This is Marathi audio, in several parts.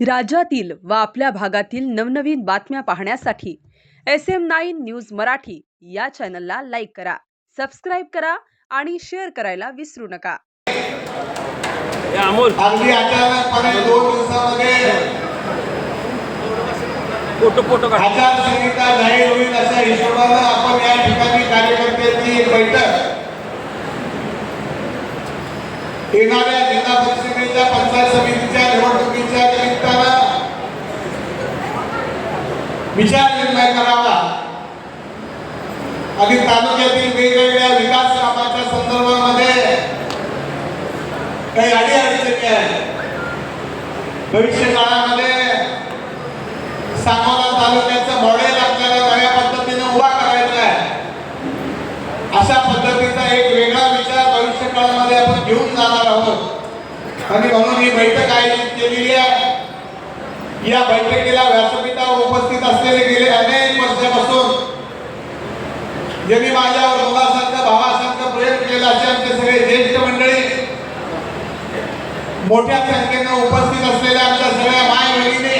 राज्यातील व आपल्या भागातील नवनवीन बातम्या पाहण्यासाठी S M nine news Marathi या चॅनलला लाईक करा सबस्क्राईब करा आणि शेअर करायला विसरू नका. अमोल. अगदी अचानकपणे दोन दिवसामध्ये फोटो फोटो आचारसंहिता जाहीर होईल अशा हिशोबानं आपण या ठिकाणी कार्यकर्त्यांची एक बैठक येणाऱ्या जिल्हा परिषदेच्या पंचायत समितीच्या निवडणुकीच्या निमित्तानं विचार निर्णय करावा आणि तालुक्यातील वेगवेगळ्या विकास कामाच्या संदर्भामध्ये काही अडीअडचणी आहेत. भविष्य काळामध्ये सांगोला तालुक्याचं मॉडेल आपल्याला नव्या पद्धतीने उभा करायचा आहे. अशा पद्धतीचा एक वेगळा विचार भविष्य काळामध्ये आपण घेऊन जाणार आहोत. आणि म्हणून ही बैठक आयोजित केलेली आहे. या बैठकीला व्यासपीठ असलेले गेले अनेक वर्षापासून. यांनी माझ्यावर मुलासारखं भावासारखं प्रयोग केला असे आमचे सगळे ज्येष्ठ मंडळी. मोठ्या संख्येनं उपस्थित असलेल्या आमच्या सगळ्या माय बहिणीने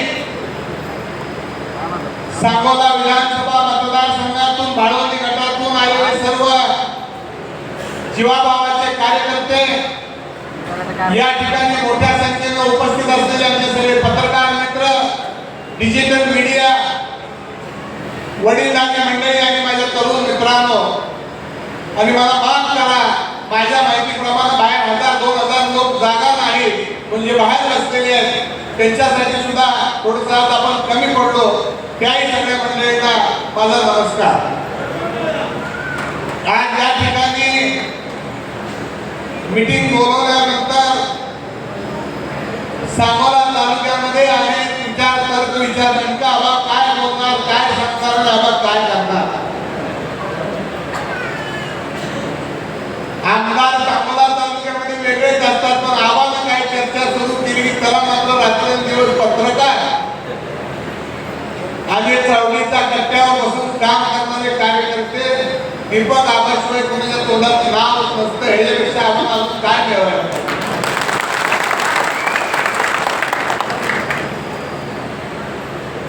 सांगोला विधानसभा मतदारसंघातून भाडवली गटातून आलेले सर्व जीवाभावाचे कार्यकर्ते या ठिकाणी मोठ्या संख्येनं उपस्थित असलेले आमचे सगळे पत्रकार मित्र डिजिटल मीडिया वडीलधारी मंडळी आणि माझ्या तरुण मित्रांनो आणि मला माफ करा माझ्या माहितीप्रमाणे बाहेर हजार दोन हजार लोक जागा नाही म्हणजे बाहेर बसलेले आहेत त्यांच्यासाठी सुद्धा थोडंसं आज आपण कमी पडलो. त्याही सगळ्या मंडळींना माझा नमस्कार. आज या ठिकाणी मीटिंग बोलवल्यानंतर सांगोला तालुक्यामध्ये अनेक विचार तर्क विचार नेमका आबा राजकारण सांगणार काय करणार? आमदार सांगोला तालुक्यामध्ये वेगळेच असतात पण आम्हाला काय चर्चा सुरू केली की त्याला मात्र रात्रंदिवस पत्रकार आणि चौलीचा कट्ट्यावर बसून काम करणारे कार्यकर्ते दीपक आबाशिवाय कोणाच्या तोंडात नाव नसतं ह्याच्यापेक्षा आम्हाला अजून काय मिळवायचं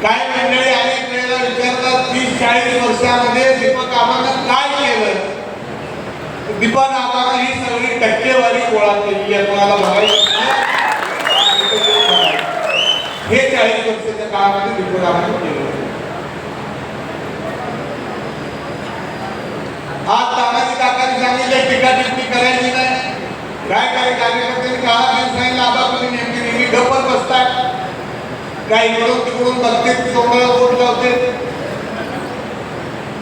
काय मंडळी अनेक वेळेला विचारतात तीस चाळीस वर्षामध्ये दीपक आबानं काय केलं? दीपक आबानं ही सगळी टक्केवारी गोळा केली आहे. तुम्हाला बघायचं हे चाळीस वर्षाच्या काळामध्ये दीपक आबानं केलं. आज तानाजी काकांनी सांगितले टीका टिप्पणी करायची नाही. काय काय कार्यकर्त्यांनी काळात सांगितलं आबा तुम्ही नेमकी नेहमी गप्पच बसतात. काय इकडून तिकडून बघते तोंडाला बोट लावते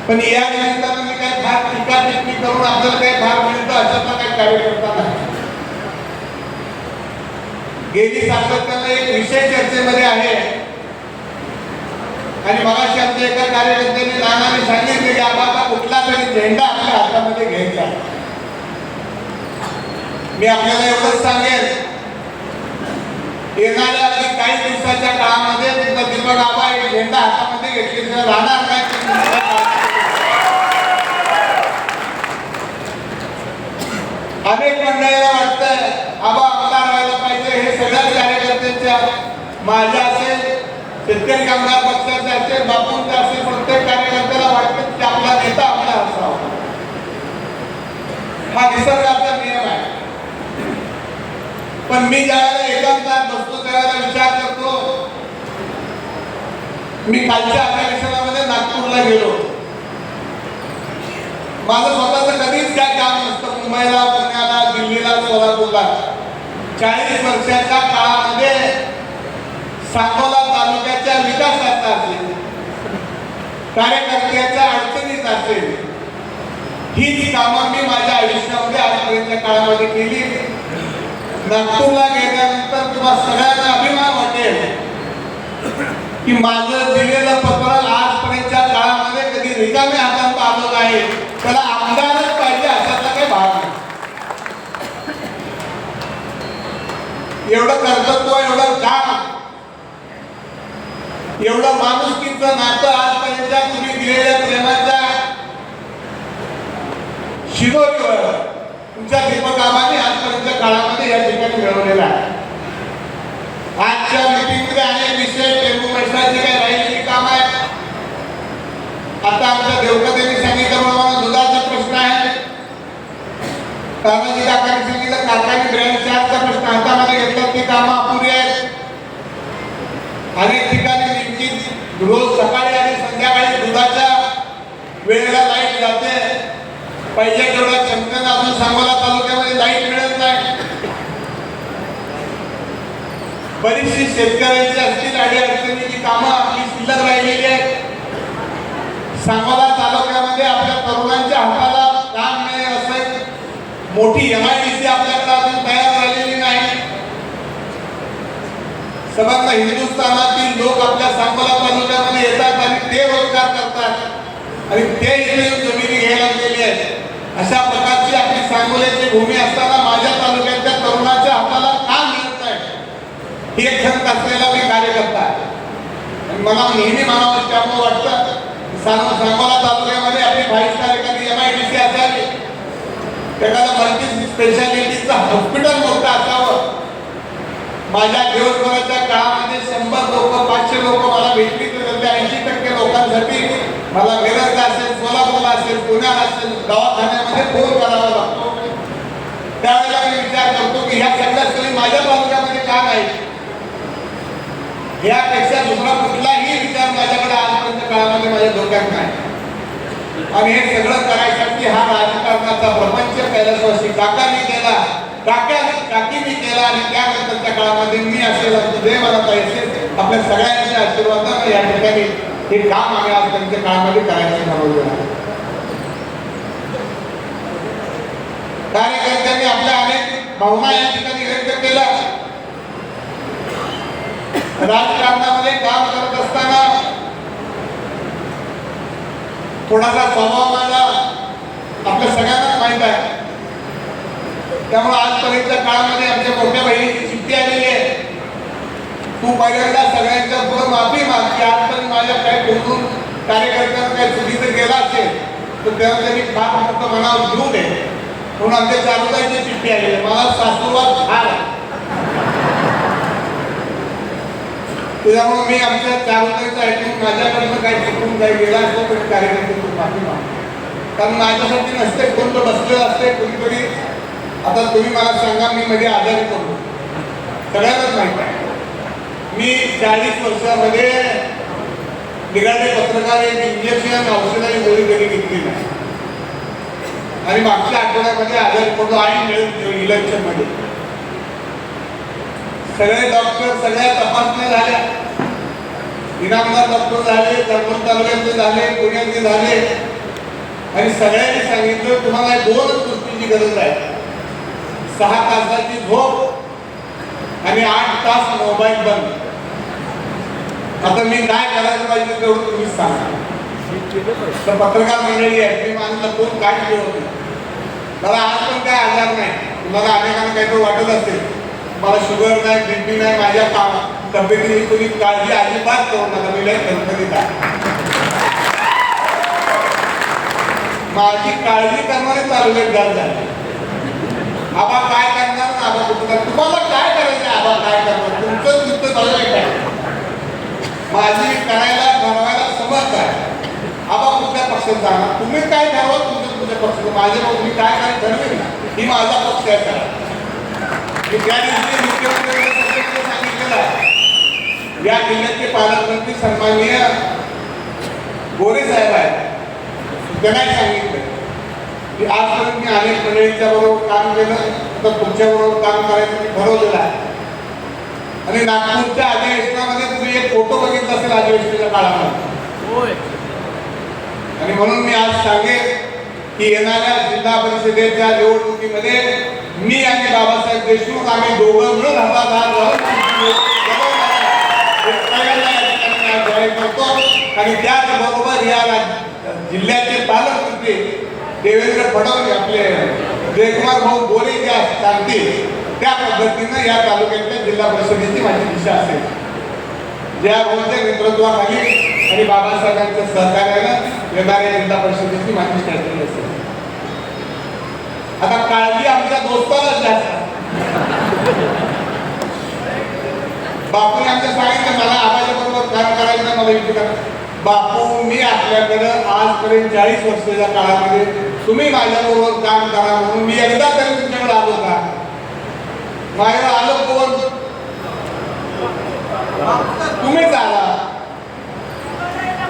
पण या निमित्तानं मी काही फार टीका टिप्पणी करून आपल्याला काही फार मिळतं अशातला काही कार्यकर्ता नाही. गेली सातत्यानं एक विषय चर्चेमध्ये आहे. आणि मगाशी आमच्या एका कार्यकर्त्यांनी नानाने सांगितले की आबा कुठला तरी झेंडा आपल्या हातामध्ये घ्यायचा मी आपल्याला एवढंच सांगेन. येणाऱ्या अगदी काही दिवसाच्या काळामध्ये तुमचा दीपक आबा एक झेंडा हातामध्ये घेतल्याशिवाय राहणार नाही ते तुमच्या अनेक मंडळीला वाटतंय आबा आमदार व्हायला पाहिजे हे सगळ्याच कार्यकर्त्यांच्या माझ्या असेल. शेतकरी कामगार पक्षाचे असेल बापूंचे असेल प्रत्येक कार्यकर्त्याला वाटतं की आपला नेता आपला असावा? हा निसर्गाचा नियम आहे. पण मी ज्यावेळेला एकांतात बसतो त्यावेळेला विचार करतो मी कालच्या अधिवेशनामध्ये नागपूरला गेलो माझं स्वतःच कधीच काय काम नसतं. मुंबईला पुण्याला दिल्लीला सोलापूरला. चाळीस वर्षाच्या काळामध्ये सांगोला तालुक्याच्या विकासाचा असेल कार्यकर्त्याच्या अडचणीत असेल हीच कामं मी माझ्या आयुष्यामध्ये आजपर्यंतच्या काळामध्ये केली. नागपूरला गेल्यानंतर तुम्हाला सगळ्यांना अभिमान वाटेल की माझं दिलेलं पत्र आजपर्यंतच्या काळामध्ये कधी रिकामे आलं त्याला आमदारच पाहिजे काही भाग नाही. एवढं कर्तृत्व एवढं काम एवढं माणुसकीचं नातं आजपर्यंत तुम्ही दिलेल्या प्रेमाच्या शिदोरीवर तुमच्या दीपकामाने आजपर्यंत काळामध्ये या ठिकाणी मिळवलेला आहे. आजच्या मिटिंगमध्ये अनेक विषय पेंगू मशनाची काही राहिलेली काम आहेत. आता आमच्या देवकदेवी तानाजी काकांनी सांगितलं काकाने ब्रँड चारचा प्रश्न हातामध्ये घेतला. ती कामं अपुरी आहेत. अनेक ठिकाणी रोज सकाळी आणि संध्याकाळी दुधाच्या वेळेला लाइट जाते. पाहिजे तेवढ्या चंदन अजून सांगोला तालुक्यामध्ये लाइट मिळत नाही. बरीचशी शेतकऱ्यांची असतील अडी अडचणीची कामं आपली शिल्लक राहिलेली आहेत. सांगोला तालुक्यामध्ये आपल्या तरुणांच्या हाताला काम मिळेल असं एक मोठी एम आय डी सी आपल्याकडे अजून तयार झालेली नाही. समजा हिंदुस्थानातील लोक आपल्या सांगोला तालुक्यामध्ये येतात आणि ते रोजगार करतात. आणि ते इथे जमिनी घ्यायला गेले आहेत. अशा प्रकारची आपली सांगोल्याची भूमी असताना माझ्या तालुक्याच्या तरुणाच्या हाताला काम मिळत आहे ही एक खंत असलेला मी कार्यकर्ता आहे. आणि मला नेहमी म्हणावं त्यामुळे वाटतं. सांग सांगोला तालुक्यामध्ये आपली बावीस star M I D C असेल एखादा मल्टी स्पेशालिटीचं हॉस्पिटल मोठं असावं. माझ्या दिवसभराच्या काळामध्ये शंभर लोक पाचशे लोक मला भेटली तर त्यातल्या ऐंशी टक्के लोकांसाठी मला मिरजला असेल सोलापूरला असेल पुण्याला असेल दवाखान्यामध्ये फोन करावा लागतो. त्यावेळेला मी विचार करतो की ह्या सगळ्या सोयी माझ्या तालुक्यामध्ये का नाही? यापेक्षा दुसरा कुठलाही विचार माझ्याकडे आजपर्यंत काळामध्ये माझ्या डोक्यात नाही. आणि हे सगळं करायसाठी हा राजकारणाचा प्रपंच कैलासवासी काकाने केला. काका केला आणि त्यानंतरच्या काळामध्ये मी असेल देव मला पाहिजे आपल्या सगळ्यांच्या आशीर्वादानं या ठिकाणी हे काम आम्ही आज त्यांच्या काळामध्ये करायचं ठरवलेलं आहे. कार्यकर्त्यांनी आपल्या अनेक भावना या ठिकाणी व्यक्त केल्या राजकारणामध्ये काम करत असताना कोणाचा स्वभाव माझा आपल्या सगळ्यांनाच माहीत आहे. त्यामुळे आजपर्यंतच्या काळामध्ये आमच्या मोठ्या बहिणीची चिठ्ठी आलेली आहे. तू पहिल्यांदा सगळ्यांच्या पुढे माफी माग की आजपर्यंत माझ्या काही बोलून कार्यकर्त्यांना काही चुकीचं गेला असेल तर तेव्हा त्यांनी फार फक्त मनावर घेऊ नये. म्हणून आमच्या चालुताईची चिठ्ठी आलेली आहे. मला सासूरवाद फार आहे. त्याच्यामुळे मी आमच्या चालुताईचं ऐकून माझ्याकडनं काही चुकून काही गेला असतो तरी कार्यकर्ते माफी मागतो कारण माझ्यासाठी नसते कोण तो बसलेलं असते कोणीतरी. आता तुम्ही मला सांगा मी मध्ये आजारी पडलो. सगळ्यांनाच माहीत आहे. मी चाळीस वर्षामध्ये निघाले पत्रकार एक इंजेक्शन औषधाची गोळी कधी घेतली नाही. आणि मागच्या आठवड्यामध्ये आजारी पडलो. आणि मिळत इलेक्शन सगळे डॉक्टर सगळ्या तपासण्या झाल्या. इनामदार डॉक्टर झाले जर्मन तालुक्यातले झाले पुण्यातले झाले. आणि सगळ्यांनी सांगितलं तुम्हाला दोनच गोष्टींची गरज आहे. सहा तासाची झोप आणि आठ तास मोबाईल बंद. आता मी काय करायला पाहिजे तेवढं तुम्ही सांगा. तर पत्रकार मंडळी आहे मी माझं कोण काय केलं होतं? मला आज पण काय आजार नाही. तुम्हाला अनेकांना काहीतरी वाटत असेल. मला शुगर नाही बीपी नाही माझ्या काम तब्येतीची तुम्ही काळजी अजिबात करू नका मी लय गणपतीत आहे. माझी काळजी करणारे तालुक्यात झाले. आबा काय करणार? आबा कुठं तुम्हाला काय करायचं आबा काय करणार? तुमचं तुमचं चालू आहे काय? माझी करायला ठरवायला समर्थ आहे. आबा कुठल्या पक्षात जाणार? तुम्ही काय ठरवा तुमचं तुमच्या पक्षाचं माझ्या मी काय काय ठरवेल ही माझा पक्ष आहे त्या दिवशी मुख्यमंत्र्यांना सांगितलेलं या जिल्ह्याचे पालकमंत्री सन्माननीय गोरे साहेब आहेत. त्यांनाही सांगितलं की आजपर्यंत मी अनेक मंडळींच्या बरोबर काम केलं तर तुमच्या बरोबर काम करायचं मी ठरवलेलं आहे. आणि नागपूरच्या अधिवेशनामध्ये तुम्ही एक फोटो बघितला असेल अधिवेशनाच्या काळामध्ये. आणि म्हणून मी आज सांगेन की येणाऱ्या जिल्हा परिषदेच्या निवडणुकीमध्ये मी आणि बाबासाहेब देशमुख आम्ही दोघं मिळून हवादार करतो. आणि त्याचबरोबर या राज- जिल्ह्याचे पालकमंत्री देवेंद्र फडणवीस आपले जयकुमार भाऊ बोले ज्या सांगतील त्या पद्धतीनं या तालुक्यातल्या जिल्हा परिषदेची माझी दिशा असेल. ज्या भाऊच्या नेतृत्वाखाली आणि बाबासाहेबांच्या सहकार्यानं येणाऱ्या जिल्हा परिषदेची माझी स्ट्रॅटेजी असेल. आता काळजी आमच्या दोस्तालाच जास्त बापूने आमच्या सांगितलं मला आवाजा बरोबर काम करायचं मला इथे बापू मी आपल्याकडं आजपर्यंत चाळीस वर्षाच्या काळामध्ये तुम्ही माझ्याबरोबर काम करा म्हणून मी एकदा तरी तुमच्याकडे आलो का? माझ्या आलो कोण तुम्हीच आला.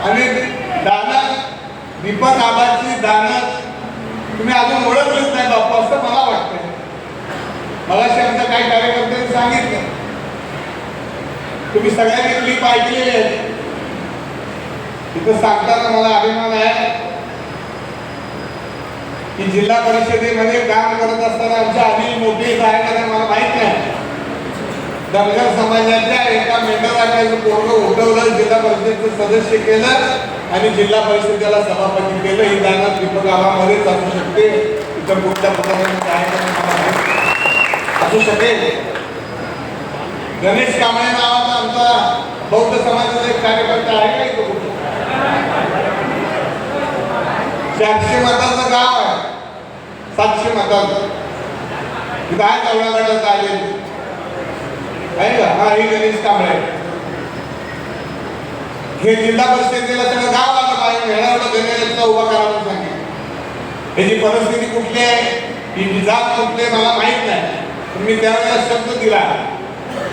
आणि दानत दीपक आबाची दानत तुम्ही अजून ओळखलीच नाही बाप्पा असं मला वाटतंय. मला आमच्या काही कार्यकर्त्यांनी सांगितलं. तुम्ही सगळ्यांनी क्लिप ऐकलेली आहे. तिथं सांगताना मला अभिमान आहे की जिल्हा परिषदेमध्ये काम करत असताना आमच्या अनिल मोठे आहे मला माहीत नाही. धनगर समाजाच्या एका मेंढराजाचं पोरग उठवलं जिल्हा परिषदेचं सदस्य केलं. आणि जिल्हा परिषदेला सभापती केलं ही जागा दीपक असू शकते. इतर कुठल्या पदामध्ये असू शकेल. गणेश कांबळे नावाचा आमचा बौद्ध समाजाचा एक कार्यकर्ता आहे का इथं कुठे? चारशे मताचं गाव आहे. सातशे मताचं. तिथं आहे चौदा आलेली आहे का? हा ही गणेश कांबळे. हे जिल्हा परिषदेला सगळं गाव आलं पाहिजे हेळावलं गणेशचा उभा करा म्हणून सांगितलं. त्याची परिस्थिती कुठली आहे? ही जात कुठली मला माहीत नाही. पण मी त्यावेळेला शब्द दिला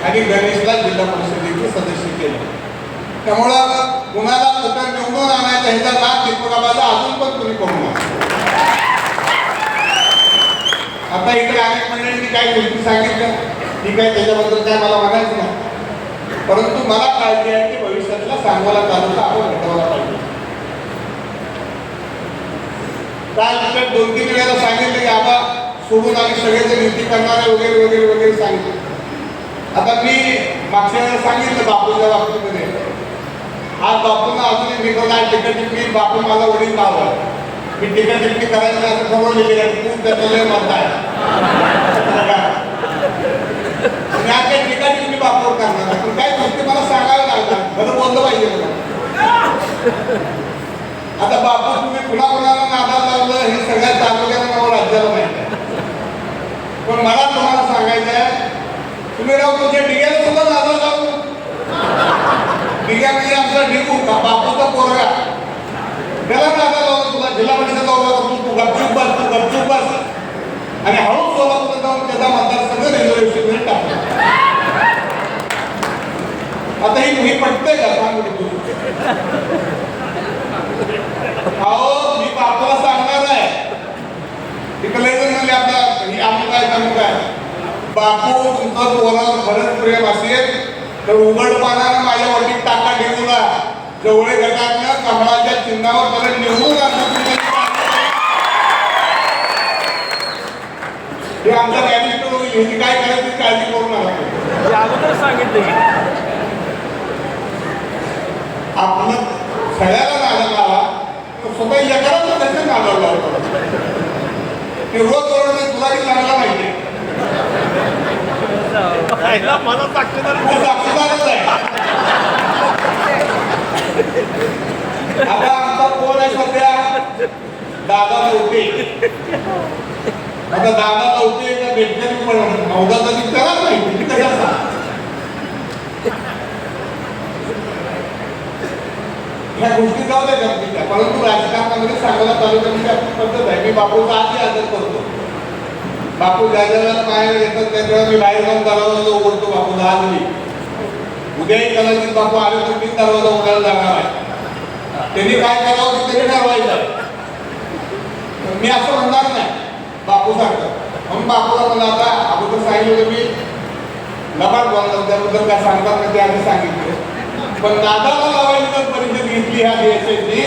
आणि गणेशला जिल्हा परिषदेचे सदस्य केले. त्यामुळं कुणाला कुठं निवडून आणायचा ह्याचा लाभ दीपकाबाचा अजून पण तुम्ही करू आता इकडे अनेक मंडळींनी काही गोष्टी सांगितल्या ठीक आहे त्याच्याबद्दल काय मला म्हणायचं नाही. परंतु मला काळजी आहे की भविष्यातला सांगोला तालुका आपण घडवला पाहिजे. काल दोन तीन वेळेला सांगितलं की आबा सोडून आम्ही सगळेजण युती करणारे वगैरे वगैरे वगैरे सांगितलं. आता मी मागच्या वेळेला सांगितलं बापूच्या बाबतीमध्ये. आज बापूंना अजूनही मी बोलला तिकट टिकली बापू माझा वडील भाव आहे. मी तिकट टिप्पणी करायचं नाही असं ठरवलेली आहे. खूप त्याचं लय मत आहे आणि आज काही टिकट टिप्पणी बापूवर करणार नाही मला सांगायला लागला. खरं बोललं पाहिजे आता बापू तुम्ही पुन्हा कुणाला नादा लावलं? हे सगळ्या तालुक्याला नाव राज्याला माहिती आहे. पण मला तुम्हाला सांगायचं आहे तुम्ही राव तुमच्या डिग्याला सुद्धा नादा लावू डिग्या म्हणजे आमचा डिगू का बापूचा पोरगा. त्याला नादा लावला तुला जिल्हा परिषद तू तू गपचूप बस तू गपचूप बस. आणि हळूच सोबत जाऊन त्याचा मतदार सगळं रेल्वे मध्ये टाकला आता ही ही पटते का? सांगू अहो मी बापाला सांगणार आहे. तिकडे जर म्हणले आता. ही अमुक आहे तमुक आहे बापू तुमचं पोरावर भरत प्रेम असेल तर उघडपणानं माझ्या वडील टाका ठेवूला जवळे गटातनं कमळाच्या चिन्हावर परत निवडून आणलं हे आमचा कॅबिनेट ह्याची काय करायची काळजी करू नका. ते अगोदर सांगितलं की आपलं लावा पण स्वतः एकाला त्याच्या नादा लावा ते रोज बरोबर तुला की चांगला माहिती मला साक्षीदार तू साक्षीदारच आहे. आता आमचा कोण आहे सध्या? दादा नव्हते आता दादा नव्हते पण नवदा तरी त्याला नाही ह्या गोष्टी जाऊ द्या गमतीच्या परंतु राजकारणामध्ये सांगोला तालुक्यामध्ये आपली पद्धत आहे मी बापूचा आधी आदर करतो. बापू ज्या ज्याला बाहेर येतात त्याच्यावर मी बाहेर जाऊन दरवाजा उघडतो बापूला आज मी उद्याही कदाचित बापू आले तर मी दरवाजा उघडायला जाणार आहे. त्यांनी काय करावं ते त्यांनी ठरवायचं मी असं म्हणणार नाही. बापू सांगतात. म्हणून बापूला मला आता अगोदर सांगितलं मी लबाड बोलला त्याबद्दल काय सांगतात ना ते आधी सांगितलं. पण दादाला लावायची जर परिषद घेतली ह्या बीएसएफनी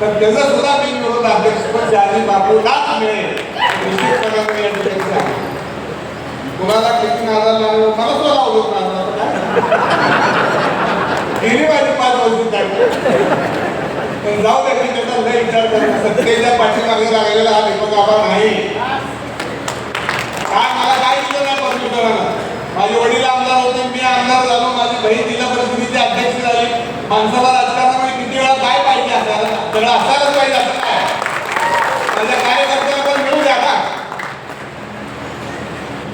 तर त्याचा सुद्धा बिनविरोध अध्यक्षपद ज्याने बापूलाच मिळेल. निश्चितपणाने या ठिकाणी सांगेन. कुणाला किती नादा लागलो मला तो लावलो नादा गेली माझी पाच वर्ष काय पण जाऊ द्या की त्याचा लय विचार करा सत्तेच्या पाठीमागे लागलेला हा लेखक आबा नाही. काय मला काय दिलं नाही परमेश्वरानं? माझे वडील आमदार होते मी आमदार झालो माझी बहीण दिलं माणसाला राजकारणामध्ये किती वेळा काय पाहिजे असायला? सगळं असायलाच पाहिजे असं काय? म्हणजे माझ्या कार्यकर्त्याला पण मिळू द्या ना.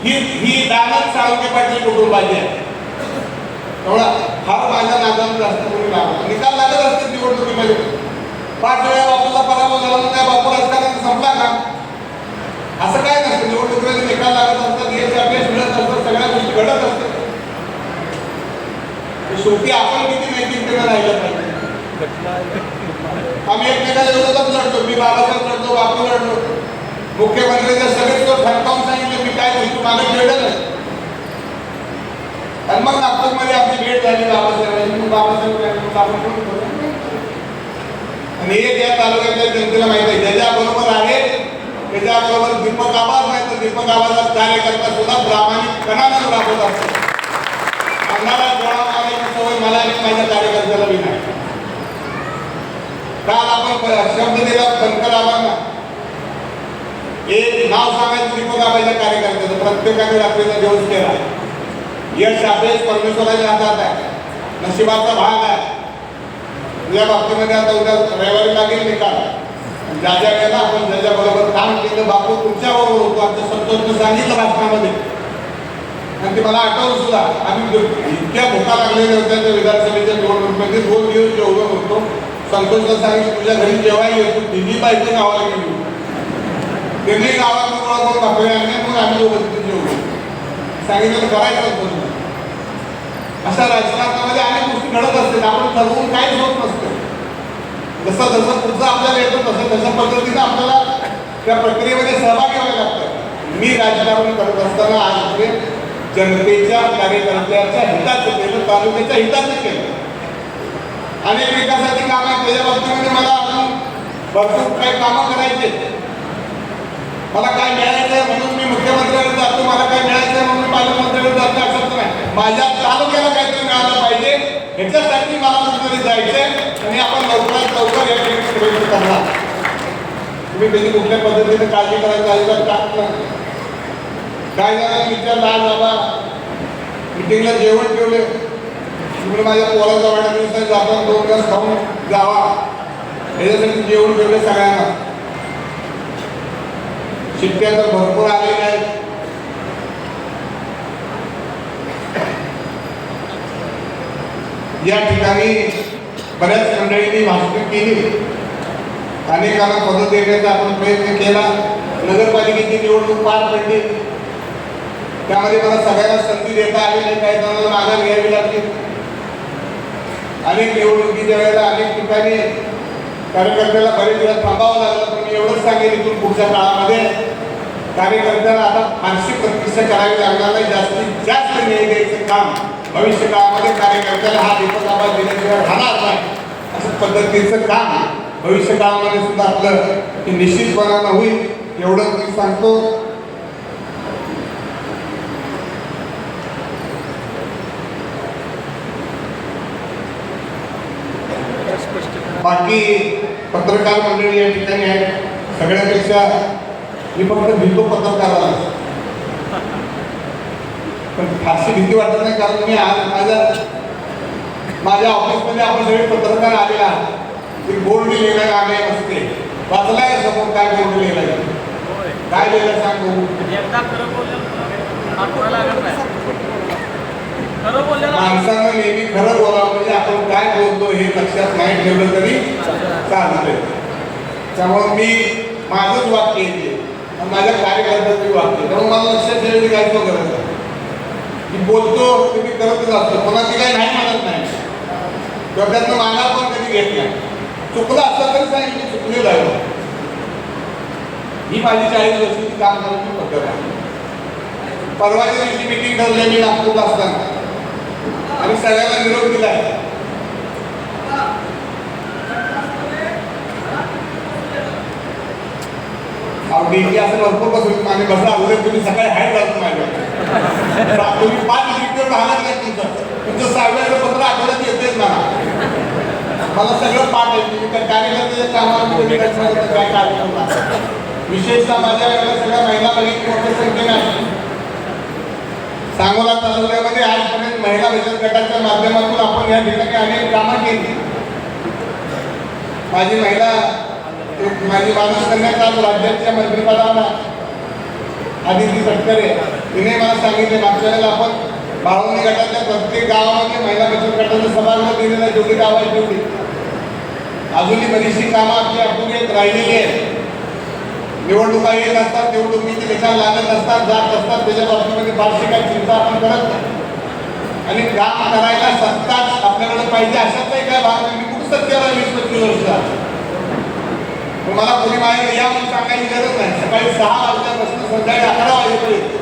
ही ही दानत साळुंके पाटील कुटुंबाची आहे. एवढा फार माझ्या नादानं जास्त कोणी लागला निकाल लागत असते निवडणुकीमध्ये. पाच वेळा बापूचा पराभव झाला म्हणून त्या बापू राजकारण संपला का? असं काय नसतं. निवडणुकीमध्ये निकाल लागत असतात हे आपल्या मिळत असतात सगळ्या गोष्टी घडत असतात. शेवटी आपण किती नैतिकतेनं राहिलं पाहिजे आम्ही एकमेकाला विरोधात लढतो मी बाबासाहेब लढतो बापू लढतो मुख्यमंत्र्यांच्या सगळेच लोक ठणकावून सांगितलं मी काय गोष्टी मागे खेळलं नाही. आणि मग नागपूरमध्ये आपली भेट झाली बाबासाहेबांची मग बाबासाहेब आपण कोण आणि हे त्या तालुक्यातल्या जनतेला माहिती आहे ज्याच्या बरोबर आहे त्याच्याबरोबर दीपक आवाज नाही तर दीपक आवाजात कार्यकर्ता सुद्धा प्रामाणिकपणानं राबवत असतो अंधारात डोळा मारायची सवय मला आणि माझ्या कार्यकर्त्याला बी नाही. काल आपण शब्द दिला शंकर आबांना एक नाव सांगायचं दीपक आबाच्या कार्यकर्त्याचं प्रत्येकाकडे आपल्याला दिवस केला. यश अपेश परमेश्वराच्या हातात आहे. नशिबाचा भाग आहे. तुझ्या बाबतीमध्ये आता उद्या रविवारी लागेल निकाल. ज्या ज्या वेळेला आपण ज्याच्या बरोबर काम केलं बापू तुमच्या बरोबर होतो. आमच्या संतोषनं सांगितलं भाषणामध्ये. आणि ते मला आठवलं सुद्धा आम्ही इतक्या भूका लागलेल्या होत्या त्या विधानसभेच्या निवडणुकीमध्ये दोन दिवस जेवलो होतो. संतोषला सांगितलं तुझ्या घरी जेवायला येतो दिल्ली पाहिजे गावाला गेली त्यांनी गावात कोणा कोण दाखवले आणि मग आम्ही दोघं तिथे जेवलो. सांगितलं करायचं होतं अशा राजकारणामध्ये अनेक गोष्टी घडत असतात आपण ठरवून काहीच होत नसतं. जसं जसं पुढचं आपल्याला येतं तसं तशा पद्धतीनं आपल्याला त्या प्रक्रियेमध्ये सहभागी व्हायला लागतं. मी राजकारण करत असताना जनतेच्या कार्यकर्त्याच्या हिताचं केलं तालुक्याच्या हिताचं केलं. आणि विकासाची कामं त्याच्या बाबतीमध्ये मला अजून भरपूर काही कामं करायचे मला काय मिळायचं आहे म्हणून मी मुख्यमंत्र्याकडे जातो मला काय मिळायचं आहे म्हणून मी पालकमंत्र्याकडे जातो असं नाही. माझ्या तालुक्याला काहीतरी मिळालं पाहिजे ह्याच्यासाठी मला कुठेतरी जायचंय आणि आपण लवकरात लवकर या ठिकाणी प्रयत्न करणार. तुम्ही त्याची कुठल्या पद्धतीने काळजी करायची अजिबात टाकत काय झालं? विचारलं आज बाबा मिटिंगला जेवण ठेवले. तुम्ही माझ्या पोराचा वाढदिवसात जाताना दोन दिवस खाऊन जावा. याच्यासाठी जेवण ठेवले सगळ्यांना. शिट्ट्या तर भरपूर आलेल्या आहेत. या ठिकाणी बऱ्याच मंडळींनी भाषण केली. अनेकांना पद देण्याचा आपण प्रयत्न केला. नगरपालिकेची निवडणूक पार पडली. त्यामध्ये मला सगळ्यांना संधी देता आली नाही काही जणांना माघार घ्यावी लागली. अनेक निवडणुकीच्या वेळेला अनेक ठिकाणी कार्यकर्त्याला बरेच वेळा थांबावं लागलं पण मी एवढंच सांगेन इथून पुढच्या काळामध्ये कार्यकर्त्याला आता फारशी प्रतिष्ठा करावी लागणार नाही जास्तीत जास्त न्याय द्यायचं काम भविष्य काळामध्ये कार्यकर्त्याला हा दीपक आवाज दिल्याशिवाय राहणार नाही. असं पद्धतीचं काम भविष्य काळामध्ये सुद्धा आपलं हे निश्चितपणानं होईल एवढंच मी सांगतो. बाकी पत्रकार मंडळी या ठिकाणी आहेत. सगळ्यापेक्षा मी फक्त भितो पत्रकाराला पण फारशी भीती वाटत नाही कारण मी आज माझ्या माझ्या ऑफिसमध्ये आपण सगळे पत्रकार आलेले आहात. एक बोर्ड लिहिलेला आहे आले असते वाचलाय समोर काय बोर्ड लिहिलाय? काय लिहिलं सांग माणसानं नेहमी खरं बोलावं म्हणजे आपण काय बोलतो हे लक्षात नाही ठेवलं तरी चालतंय त्यामुळं मी माझंच वाक्य येते. माझ्या कार्यकर्त्याचं वाक्य त्यामुळे मला लक्षात ठेवायची काय तो गरज आहे मी बोलतो ते मी करतच असतो कोणाची काही नाही म्हणत नाही. किंवा त्यातनं मागा पण कधी घेत नाही. चुकलं असलं तरी सांगितलं चुकलेलं आहे ही माझी चाळीस वर्षाची काम करण्याची पद्धत आहे परवाच्या दिवशी मिटिंग ठरली मी नागपूरला असताना. आणि सगळ्यांना निरोप दिला अहो डीपी असं भरपूर बसून मागे बसला अगोदर तुम्ही सकाळी हाय जातो माझ्या तुम्ही पाच लिटर राहणार नाही तुमचं. तुमचं सहाव्याचं पत्र आठवड्यात येतेच मला मला सगळं पाठ आहे. तुम्ही काय कार्यकर्ते कामाला काय काय कार्यक्रम विशेषतः माझ्या वेळेला सगळ्या महिला भगिनी मोठ्या संख्येने आहे सांगोला तालुक्यामध्ये आजपर्यंत महिला बचत गटाच्या माध्यमातून आपण या ठिकाणी अनेक कामं केली. माझी महिला माझी माणूस कन्या आज राज्याच्या मंत्रिपदाला आदिती तटकरे. तिने मला सांगितले मागच्या वेळेला आपण बाळवणी गटाच्या प्रत्येक गावामध्ये महिला बचत गटाचं जेवढी गावात तेवढी अजूनही बरीचशी कामं आपली अपुरी राहिलेली आहेत. निवडणुका येत असतात निवडणुकीचे निकाल लागत असतात जात असतात त्याच्या बाबतीमध्ये फारशी काही चिंता आपण करत नाही. आणि काम करायला सत्ताच आपल्याकडे पाहिजे अशाच काही काय भाग नाही. मी कुठं सत्तेवर वीस पंचवीस वर्षात? तुम्हाला कोणी बाहेर या म्हणून सांगायची गरज नाही. सकाळी सहा वाजल्यापासून संध्याकाळी अकरा वाजेपर्यंत.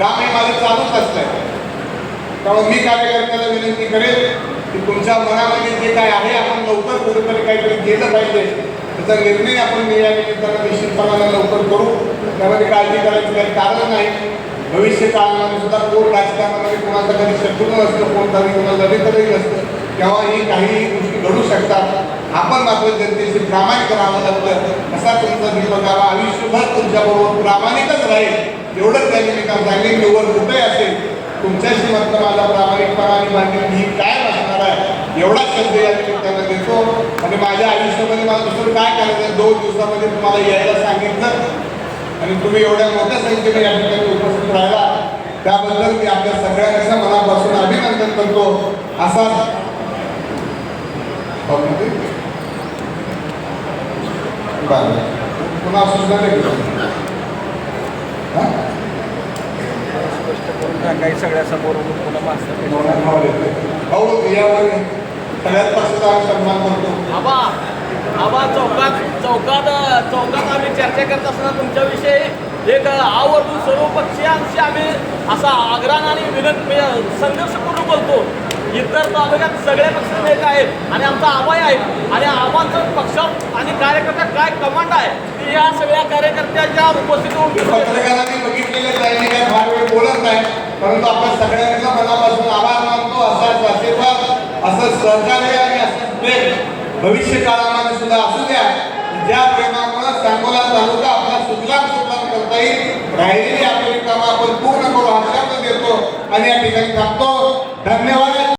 काम हे माझं चालूच असतंय. त्यामुळे मी कार्यकर्त्याला विनंती करेल की तुमच्या मनामध्ये जे काय आहे आपण लवकर कुठेतरी काहीतरी केलं पाहिजे. त्याचा निर्णय आपण या निमित्तानं निश्चितपणाने लवकर करू. त्यामध्ये काळजी करायचं काही कारण नाही. भविष्य काळामध्ये सुद्धा कोण राजकारणामध्ये कोणाचा कधी शत्रू नसतं कोणता कोणाला लढतही नसतं केव्हाही काही गोष्टी घडू शकतात. आपण मात्र जनतेशी प्रामाणिक राहावं लागतं. असा तुमचा दीपकावा आयुष्यभर तुमच्याबरोबर प्रामाणिकच राहील. एवढंच त्या निमित्तानं सांगेन. निवड कुठे असेल तुमच्याशी मात्र माझा प्रामाणिकपणा आणि मागणी ही काय असणार आहे. एवढाच शब्द या निमित्तानं देतो. आणि माझ्या आयुष्यामध्ये मला दुसरं काय करायचं आहे? दोन दिवसामध्ये तुम्हाला यायला सांगितलं. आणि तुम्ही एवढ्या मोठ्या संख्येने या ठिकाणी उपस्थित राहिला. त्याबद्दल मी आपल्या सगळ्यांचं मनापासून अभिनंदन करतो. असा हो, म्हणजे? बरं पुन्हा. हा? काही सगळ्यासमोर पुन्हा मास्तर यावर सगळ्यात आम्ही सन्मान करतो. आबा आबा चौकात चौकात चौकात आम्ही चर्चा करत असताना तुमच्याविषयी एक आवर्जून सर्व पक्षीयांशी आम्ही असा आग्रह आणि विनंती म्हणजे संघर्षपूर्ण बोलतो. इतर तालुक्यात सगळे पक्ष नेते आहेत आणि आमचा आबाई आहे. आणि आबांचं पक्ष आणि कार्यकर्ता काय कमांड आहे ते या सगळ्या कार्यकर्त्यांच्या उपस्थितीवर पत्रकारांनी बघितलेले काय फार वेळ बोलत नाही परंतु आपण सगळ्यांचा मनापासून आभार मानतो असाच आशीर्वाद असं सहकार्य आणि असं प्रेम भविष्य काळामध्ये सुद्धा असू द्या. ज्या प्रेमामुळे सांगोला तालुका आपला सुजलाम सुफलाम करता येईल राहिलेली आपली कामं आपण पूर्ण करू हा शब्द देतो आणि या ठिकाणी थांबतो.